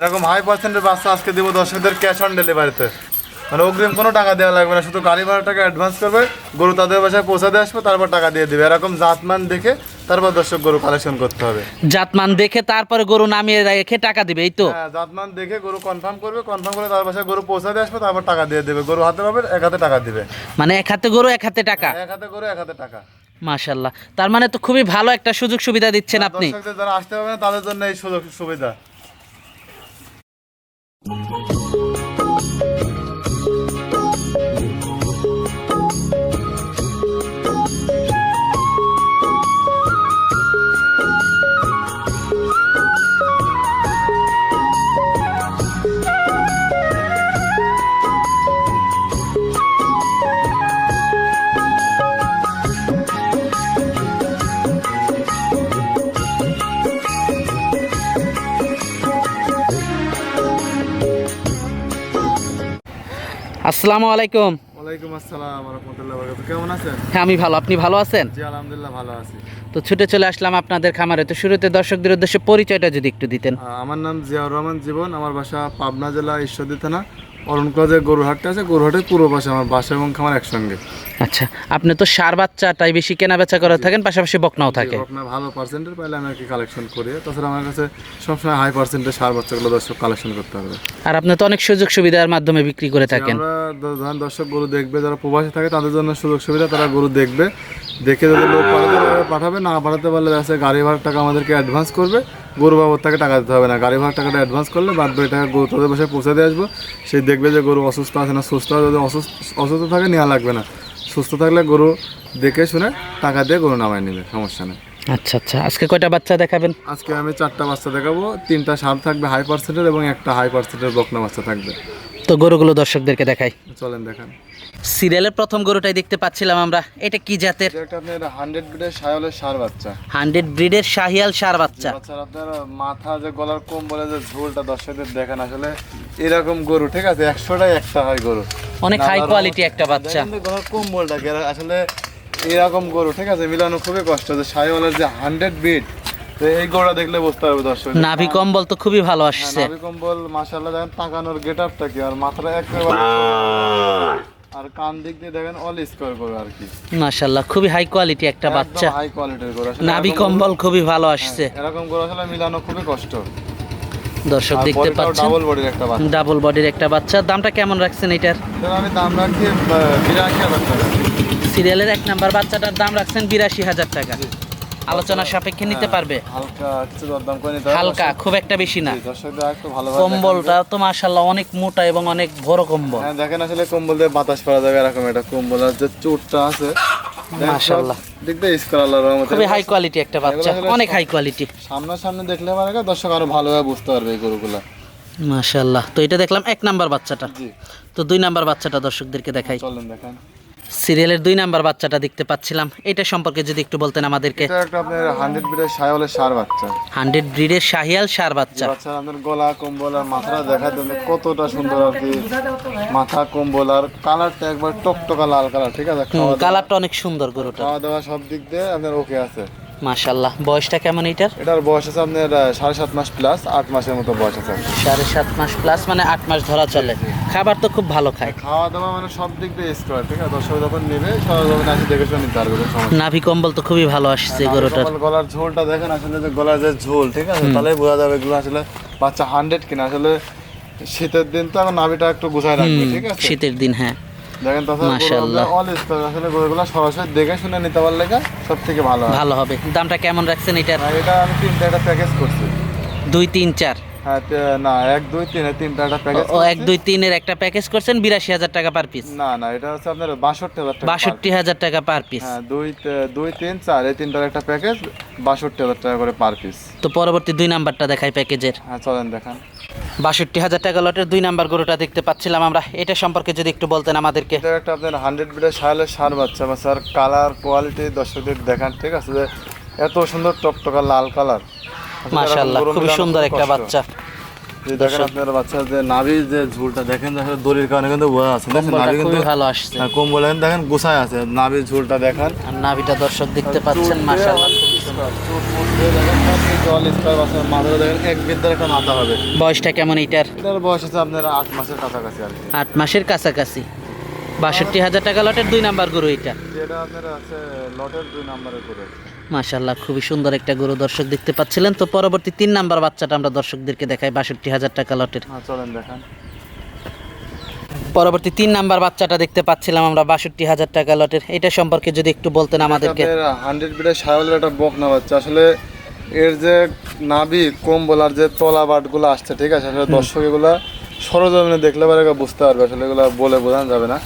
এরকম হাই পার্সেন্টের বাচ্চা আজকে দিব দর্শকদের ক্যাশ অন ডেলিভারিতে মানে অগ্রিম কোনো টাকা দেওয়া লাগবে না শুধু গাড়ি ভাড়া টাকা অ্যাডভান্স করবে গরু তাদের বাসায় পৌঁছাতে আসবে তারপর টাকা দিয়ে দেবে। এরকম জাতমান দেখে তারপর দর্শক গরু কালেকশন করতে হবে। জাতমান দেখে তারপরে গরু নামিয়ে রেখে টাকা দিবে এই তো? হ্যাঁ জাতমান দেখে গরু কনফার্ম করবে কনফার্ম করে তার বাসায় গরু পৌঁছাতে আসবে তারপর টাকা দিয়ে দেবে। গরু হাতে পাবে এক হাতে টাকা দিবে। মানে এক হাতে গরু এক হাতে টাকা? এক হাতে গরু এক হাতে টাকা। মাশাল্লাহ তার মানে তো খুবই ভালো একটা সুযোগ সুবিধা দিচ্ছেন আপনি। যারা আসতে পারবে না তাদের জন্য এই সুযোগ সুবিধা। Thank you. আসসালামু আলাইকুম। ওয়ালাইকুম আসসালাম রাহমাতুল্লাহি ওয়া বারাকাতুহু। কেমন আছেন? হ্যাঁ আমি ভালো। আপনি ভালো আছেন? জি আলহামদুলিল্লাহ ভালো আছি। তো ছুটে চলে আসলাম আপনাদের খামারে। তো শুরুতে দর্শকদের উদ্দেশ্যে পরিচয়টা যদি একটু দিতেন। আমার নাম জিয়াউর রহমান জীবন। আমার বাসা পাবনা জেলা ঈশ্বরদী থানা। অরণকলা গরুহাটটা আছে গরুহাটের পূর্ব পাশে আমার বাসা এবং খামার একসঙ্গে। আচ্ছা আপনি তো সার বাচ্চাটাই বেশি কেনা বেচা করে থাকেন পাশাপাশি বকনাও থাকে। আপনার ভালো পার্সেন্টের পাইলে আমি আর কি কালেকশন করি। তাছাড়া আমার কাছে সবসময় হাই পার্সেন্টের সার বাচ্চাগুলো দর্শক কালেকশন করতে হবে। আর আপনি তো অনেক সুযোগ সুবিধার মাধ্যমে বিক্রি করে থাকেন। ধরেন দর্শক গরু দেখবে যারা প্রবাসী থাকে তাদের জন্য সুযোগ সুবিধা তারা গরু দেখবে। দেখে যদি লোক পাঠাতে পাঠাবে না পাঠাতে পারলে গাড়ি ভাড়ার টাকা আমাদেরকে অ্যাডভান্স করবে। গরু বাবদ তাকে টাকা দিতে হবে না। গাড়ি ভাড়ার টাকাটা অ্যাডভান্স করলে বাদ বাকি টাকা গরু তাদের বাসায় পৌঁছে দিয়ে আসব। সেই দেখবে যে গরু অসুস্থ আছে না সুস্থ আছে যদি অসুস্থ অসুস্থ থাকে নেওয়া লাগবে না। সুস্থ থাকলে গরু দেখে শুনে টাকা দিয়ে গরু নামায় নেবে সমস্যা নেই। আচ্ছা আচ্ছা। আজকে কয়টা বাচ্চা দেখাবেন? আজকে আমি চারটা বাচ্চা দেখাবো। তিনটা সাপ থাকবে হাই পার্সেন্টের এবং একটা হাই পার্সেন্টের বকনা বাচ্চা থাকবে। তো গরুগুলো দর্শকদেরকে দেখাই। চলেন দেখান। সিরিয়ালের প্রথম গরুটাই দেখতে পাচ্ছিলাম আমরা। এটা কি জাতের? এটা আপনার হান্ড্রেড ব্রিডের সায়লের সার বাচ্চা। হান্ড্রেড ব্রিডের শাহিয়াল সার বাচ্চা। বাচ্চার আপনার মাথা যে গলার কম বলে যে ঝোলটা দর্শকদের দেখেন আসলে এরকম গরু ঠিক আছে? একশোটাই একটা হয় গরু। অনেক হাই কোয়ালিটি একটা বাচ্চা। দেখেন গলার কম বলটা আসলে এরকম গরু ঠিক আছে? মিলানো খুবই কষ্ট। যে সাইওয়ালের যে হান্ড্রেড বিট তো এই গরুটা দেখলে বুঝতে পারবে দর্শক। নাভি কম্বল তো খুবই ভালো আসছে। নাভি কম্বল মাশাআল্লাহ দেখেন তাকানোর গেট আপটা কি আর মাথাটা একেবারে আর কান দিক দিয়ে দেখেন অল স্কোয়ার গরু আর কি। মাশাল্লাহ খুবই হাই কোয়ালিটি একটা বাচ্চা। হাই কোয়ালিটির আসলে নাভি কম্বল খুবই ভালো আসছে। এরকম গরু আসলে মিলানো খুবই কষ্ট। দর্শক দেখতে পাচ্ছেন। ডাবল বডির একটা বাচ্চা। ডাবল বডির একটা বাচ্চা। দামটা কেমন রাখছেন এটার? আমি দাম রাখি আহ, হাজার টাকা। সিরিয়ালের এক নাম্বার বাচ্চাটার দাম রাখছেন বিরাশি হাজার টাকা। আলোচনা সাপেক্ষে নিতে পারবে। হালকা খুব একটা বেশি না। কম্বলটা তো মাশাল্লাহ অনেক মোটা এবং অনেক বড় কম্বল। হ্যাঁ দেখেন আসলে কম্বল দিয়ে বাতাস করা যাবে এরকম একটা কম্বল। আর যে চোটটা আছে মাশাআল্লাহ। রহমতে খুবই হাই কোয়ালিটি একটা বাচ্চা অনেক হাই কোয়ালিটি সামনাসামনি দেখলে মানে দর্শক আরও ভালোভাবে বুঝতে পারবে এই গরুগুলা। মাশাল্লাহ তো এটা দেখলাম এক নাম্বার বাচ্চাটা। তো দুই নাম্বার বাচ্চাটা দর্শকদেরকে দেখাই। চলেন দেখেন। সিরিয়ালের দুই নাম্বার বাচ্চাটা দেখতে পাচ্ছিলাম। এটা সম্পর্কে যদি একটু বলতেন আমাদেরকে। এটা একটা আপনার হান্ড্রেড ব্রিডের সায়লের সার বাচ্চা। হান্ড্রেড ব্রিডের শাহিয়াল সার বাচ্চা। বাচ্চা আপনার গলা কম্বল আর মাথাটা দেখা জন্য কতটা সুন্দর আর কি। মাথা কম্বল আর কালারটা একবার টকটকা লাল কালার ঠিক আছে? কালারটা অনেক সুন্দর গরুটা খাওয়া দাওয়া সব দিক দিয়ে আপনার ওকে আছে। মাশাল্লাহ বয়সটা কেমন এটার এটার বয়স আছে আপনার সাড়ে সাত মাস প্লাস আট মাসের মতো বয়স আছে। সাড়ে সাত মাস প্লাস মানে আট মাস ধরা চলে। খাবার তো খুব ভালো খায়। খাওয়া দাওয়া মানে সব দিক দিয়ে স্কোয়ার ঠিক আছে? দর্শক যখন নেবে সবাই যখন আসে দেখে শুনে নিতে পারবে নাভি কম্বল তো খুবই ভালো আসছে গরুটার। গলার ঝোলটা দেখেন আসলে যে গলার যে ঝোল ঠিক আছে? তাহলে বোঝা যাবে এগুলো আসলে বাচ্চা হান্ড্রেড কিনা। আসলে শীতের দিন তো এখন নাভিটা একটু গুছায় রাখবে ঠিক আছে? শীতের দিন হ্যাঁ। দেখেন মাশাআল্লাহ। অল স্কোয়ার আসলে গরুগুলো সরাসরি দেখে শুনে নিতে পারলে সব থেকে ভালো ভালো হবে। দামটা কেমন রাখছেন এটার? এটা আমি তিনটা একটা প্যাকেজ করছি। দুই তিন চার। না এক দুই তিন এই তিনটা একটা প্যাকেজ ও এক দুই তিনের একটা প্যাকেজ করছেন বিরাশি হাজার টাকা পার পিস না না এটা হচ্ছে আপনার বাষট্টি হাজার টাকা বাষট্টি হাজার টাকা পার পিস হ্যাঁ দুই দুই তিন চার এই তিনটার একটা প্যাকেজ বাষট্টি হাজার টাকা করে পার পিস তো পরবর্তী দুই নাম্বারটা দেখাই প্যাকেজের। হ্যাঁ চলেন দেখান। বাষট্টি হাজার টাকা লটের দুই নাম্বার গরুটা দেখতে পাচ্ছিলাম আমরা। এটা সম্পর্কে যদি একটু বলতেন আমাদেরকে। একটা আপনার হান্ড্রেড সায়ালের সার বাচ্চা বা স্যার কালার কোয়ালিটি দর্শকদের দেখান ঠিক আছে? যে এত সুন্দর টকটকা লাল কালার মাশাল্লাহ খুবই সুন্দর একটা বাচ্চা। যে দেখেন আপনার বাচ্চার যে নাভির যে ঝুলটা দেখেন আসলে দড়ির কারণে কিন্তু বোঝা আছে। দেখেন নাভি কিন্তু ভালো আসছে। কম্বল দেখেন দেখেন গোছায় আছে। নাভির ঝুলটা দেখান। আর নাভিটা দর্শক দেখতে পাচ্ছেন মাশাল্লাহ খুবই স্কোয়ার চোট মোট দেখেন সব জল স্কোয়ার বাচ্চার মাথাটা দেখেন এক বিদ্যার একটা মাথা হবে। বয়সটা কেমন এটার বয়স আছে আপনার আট মাসের কাছাকাছি আর আট মাসের কাছাকাছি। বাষট্টি হাজার টাকা লটের দুই নাম্বার গরু এটা যেটা আপনার আছে লটের দুই নাম্বারে করে মাশাল্লাহ খুবই সুন্দর একটা গরু দর্শক দেখতে পাচ্ছিলেন। তো পরবর্তী তিন নাম্বার বাচ্চাটা আমরা দর্শকদেরকে দেখাই বাষট্টি হাজার টাকা লটের। হ্যাঁ চলেন দেখান। পরবর্তী তিন নাম্বার বাচ্চাটা দেখতে পাচ্ছিলাম আমরা বাষট্টি হাজার টাকা লটের। এটা সম্পর্কে যদি একটু বলতেন আমাদেরকে। হান্ড্রেড বিটের সাহেবের একটা বক না বাচ্চা। আসলে এর যে নাভি কম্বল আর যে তলা বাটগুলো আসছে ঠিক আছে? আসলে দর্শক এগুলা সরজমিনে দেখলে পরে বুঝতে পারবে আসলে এগুলো বলে বোঝানো যাবে না।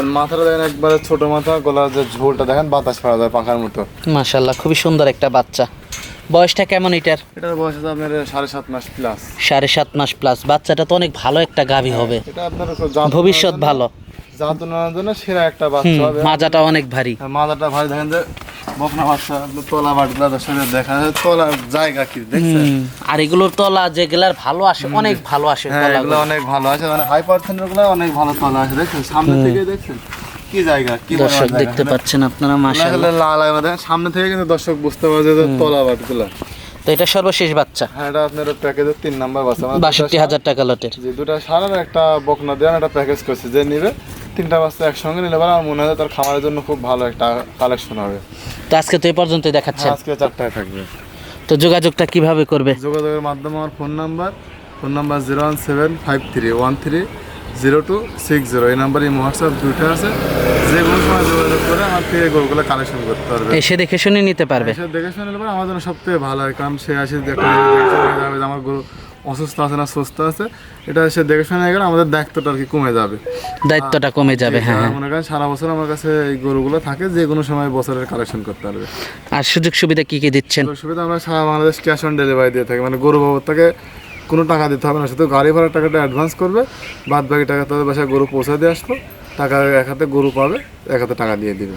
মাথাটা দেখেন একবারে ছোট মাথা গলার যে ঝোলটা দেখেন বাতাস পাওয়া যায় পাখার মতো। মাশাল্লাহ খুবই সুন্দর একটা বাচ্চা। বয়সটা কেমন এটার? এটার বয়স আছে আপনার সাড়ে সাত মাস প্লাস সাড়ে সাত মাস প্লাস বাচ্চাটা তো অনেক ভালো একটা গাভী হবে। এটা আপনার জাত- ভবিষ্যৎ ভালো। জাতনার জন্য সেরা একটা বাচ্চা হবে। মাজাটা অনেক ভারী। মাজাটা ভারী। দেখেন যে বকনা বাচ্চা তলা বাটগুলো দর্শকের দেখা যায় তলার জায়গা কি দেখছেন? আর এগুলোর তলা যেগুলার ভালো আসে অনেক ভালো আসে হ্যাঁ এগুলো অনেক ভালো আছে মানে হাই পার্সেন্টেরগুলো অনেক ভালো তলা আছে দেখছেন? সামনে থেকে দেখছেন? কি জায়গা কি দর্শক দেখতে পাচ্ছেন আপনারা লাল সামনে থেকে কিন্তু দর্শক বুঝতে পারছে যে তলা বাটগুলো তো এটা সর্বশেষ বাচ্চা। হ্যাঁ এটা আপনার প্যাকেজের তিন নাম্বার বাচ্চা মানে বাষট্টি হাজার টাকা লটের। যে দুটা সারার একটা বকনা দেওয়ার একটা প্যাকেজ করছে যে নিবে তিনটা বাচ্চা একসঙ্গে নিলে পরে আমার মনে হয় তার খামারের জন্য খুব ভালো একটা কালেকশন হবে। তো আজকে তো এই পর্যন্ত দেখাচ্ছেন আজকে চারটায় থাকবে। তো যোগাযোগটা কীভাবে করবে? যোগাযোগের মাধ্যমে আমার phone number phone number zero one seven five three one three zero two six zero এই নাম্বারে হোয়াটসঅ্যাপ দুইটা আছে। যে কোনো সময় যোগাযোগ করে আমার থেকে গরুগুলো কালেকশন করতে পারবে। এসে দেখে শুনে নিতে পারবে। এসে দেখে শুনে নিলে পরে আমার জন্য সব থেকে ভালো হয়। কারণ সে আসে দেখে আমার গরু অসুস্থ আছে না সুস্থ আছে এটা সে দেখে শুনে গেলে আমাদের দায়িত্বটা আর কি কমে যাবে। দায়িত্বটা কমে যাবে হ্যাঁ হ্যাঁ। মনে করেন সারা বছর আমার কাছে এই গরুগুলো থাকে যে কোনো সময় বছরের কালেকশন করতে পারবে। আর সুযোগ সুবিধা কি কি দিচ্ছেন? সুবিধা আমরা সারা বাংলাদেশ ক্যাশ অন ডেলিভারি দিয়ে থাকি মানে গরু বাবদ থেকে কোনো টাকা দিতে হবে না শুধু গাড়ি ভাড়ার টাকাটা অ্যাডভান্স করবে বাদ বাকি টাকা তাদের বাসায় গরু পৌঁছে দিয়ে আসব টাকা এক হাতে গরু পাবে এক হাতে টাকা দিয়ে দিবে।